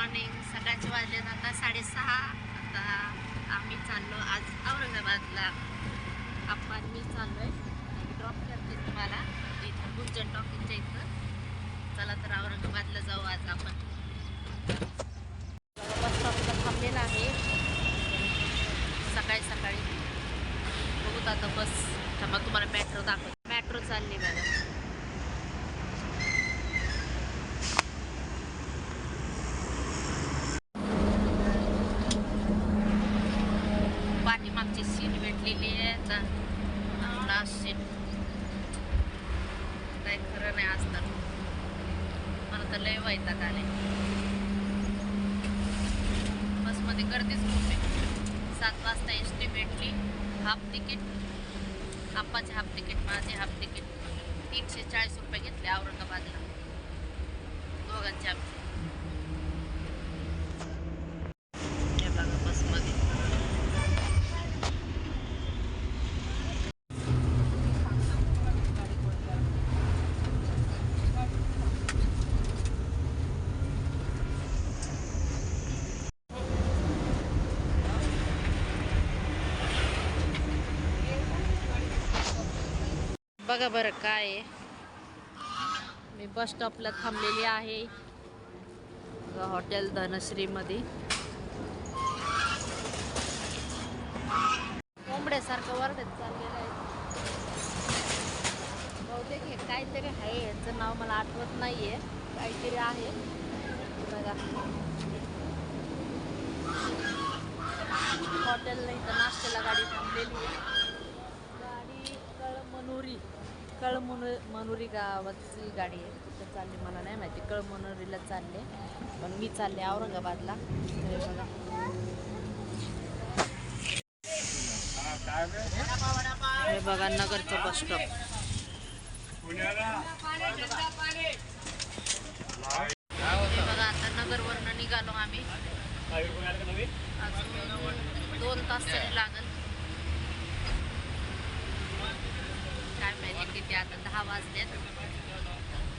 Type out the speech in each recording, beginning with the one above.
Morning सकाळचे वाजलेत आता साडेसहा. आता आम्ही चाललो आज औरंगाबादला. आपण मी चाललो आहे ड्रॉप करते तुम्हाला. इथं गुंजन टॉकीच्या इथं. चला तर औरंगाबादला जाऊ आज आपण. बस स्टॉपला थांबलेला आहे. सकाळी सकाळी. बघूत आता बस. थांबा तुम्हाला मेट्रो दाखव मेट्रो चालली बघा. सीट भेटलेली लास्ट सीट काही खरं नाही आज तर. मला तर लय व्हायचा आले बसमध्ये गर्दीच खूप आहे. सात वाजता एस टी भेटली. Half ticket. आप्पाचे हाफ तिकीट माझे हाफ तिकीट तीनशे चाळीस रुपये घेतले औरंगाबादला दोघांचे आमचे हे बघा बसमध्ये बघा बरं काय आहे. मी बस स्टॉपला थांबलेली आहे. हॉटेल धनश्रीमध्ये. कोंबड्यासारखं वर्धत चाललेलं आहे. बहुतेक हे काहीतरी आहे याचं नाव मला आठवत नाही आहे काहीतरी आहे. बघा. हॉटेलला इथं नाश्त्याला गाडी थांबलेली आहे गाडी कळमनुरी कळमनु मनुरी गावाची गाडी आहे. तिथं चालली मला नाही माहिती. कळमनुरीला चालले. पण मी चालले औरंगाबादला. हे बघा. हे बघा नगरचं बस स्टॉप हे बघा आता नगरवरनं निघालो आम्ही. अजून दोन तास तरी लागल काय माहिती किती आता दहा वाजलेत.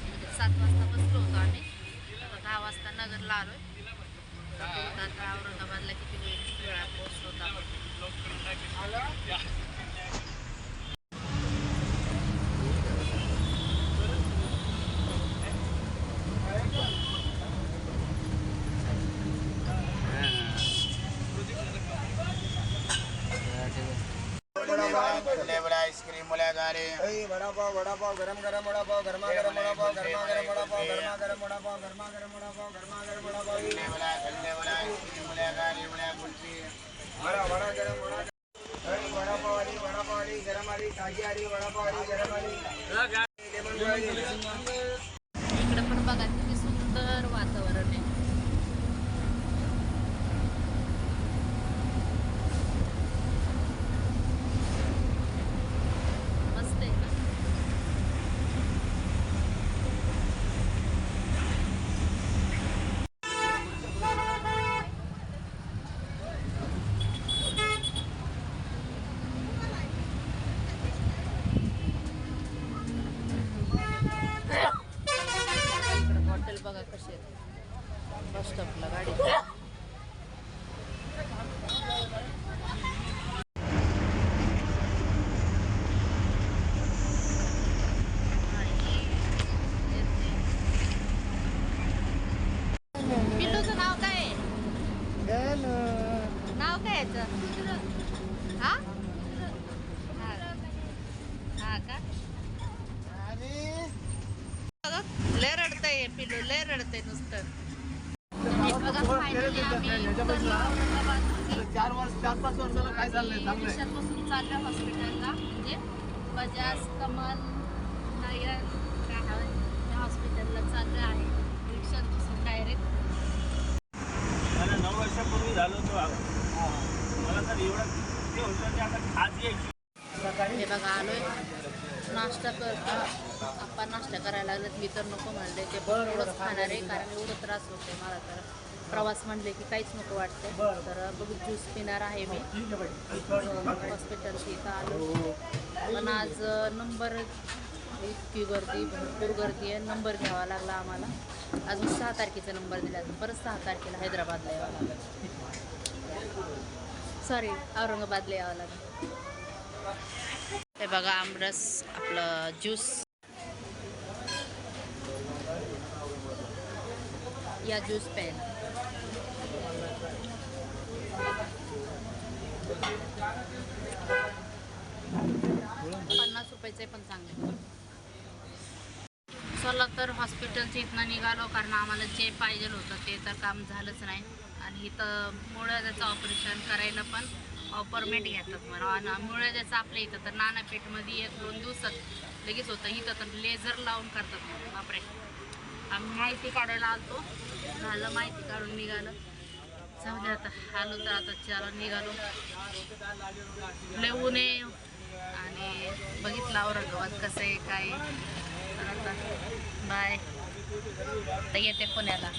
म्हणजे सात वाजता बसलो होतो आम्ही. दहा वाजता नगरला आलो आता औरंगाबादला किती वेळ किती वेळा पोहोचलो होतो आपण. छोले बड़ा आइसक्रीम बोला गाड़ी वड़ा पाव वड़ा पाव गरम गरम वड़ा पाव गरमा गरम वड़ा पाव गरमा गरम वड़ा पाव गरमा गरम वड़ा पाव गरमा गरम वड़ा पाव गरमा गरम वड़ा पाव छोले बड़ा छोले बड़ा आइसक्रीम बोला गाड़ी बड़ा कुल्फी वड़ा वड़ा गरम वड़ा अरे वड़ा पाव वाली वड़ा पाव वाली गरम वाली ताजी वाली वड़ा पाव वाली गरम वाली लेमन वाली बस स्टॉपला गाडी पिल्लूचं नाव काय आहे? नाव काय याचं? हा? हा. हा का लय रडतंय पिल्लू लय रडतंय नुसतं. हे आम्ही चार वर्ष चार पाच वर्षाला काय चाललंय आणि चाललं हॉस्पिटलला म्हणजे बजाज कमल नयन काय त्या हॉस्पिटलला चाललं आहे रिक्षापासून डायरेक्ट मला नऊ वर्षापूर्वी झालो होतो मला तर एवढं ते होतं आता यायची हे बघा आलोय. नाश्ता करतो आपण नाश्ता करायला लागलेत. मी तर नको म्हणले ते एवढंच खाणार आहे कारण एवढं त्रास होते मला तर. प्रवास म्हणले की काहीच नको वाटते तर बघू ज्यूस पिणार आहे मी. हॉस्पिटलची इथं आलो. पण आज नंबर इतकी गर्दी भरपूर गर्दी आहे. नंबर घ्यावा लागला आम्हाला. अजून सहा तारखेचा नंबर दिला. परत सहा तारखेला हैदराबादला यावं लागलं. सॉरी औरंगाबादला यावं लागलं. हे बघा आमरस आपलं ज्यूस या ज्यूस प्यायला पन्नास रुपयाचे पण चांगले. चला तर हॉस्पिटलच्या इथनं निघालो कारण आम्हाला जे पाहिजे होतं ते तर काम झालंच नाही. आणि इथं मुळ्याचं ऑपरेशन करायला पण ऑपरमेंट घेतात मला आणि मुळ्याचं आपल्या इथं तर नानापेठमध्ये एक दोन दिवसात लगेच होतं. इथं तर लेझर लावून करतात म्हणे. आम्ही माहिती काढायला आलतो. झालं माहिती काढून निघालं. जाऊ आता आलो तर आता चार निघालो. लय ये आणि बघितलं औरंगाबाद कसं आहे काय आता बाय तर येते पुण्याला.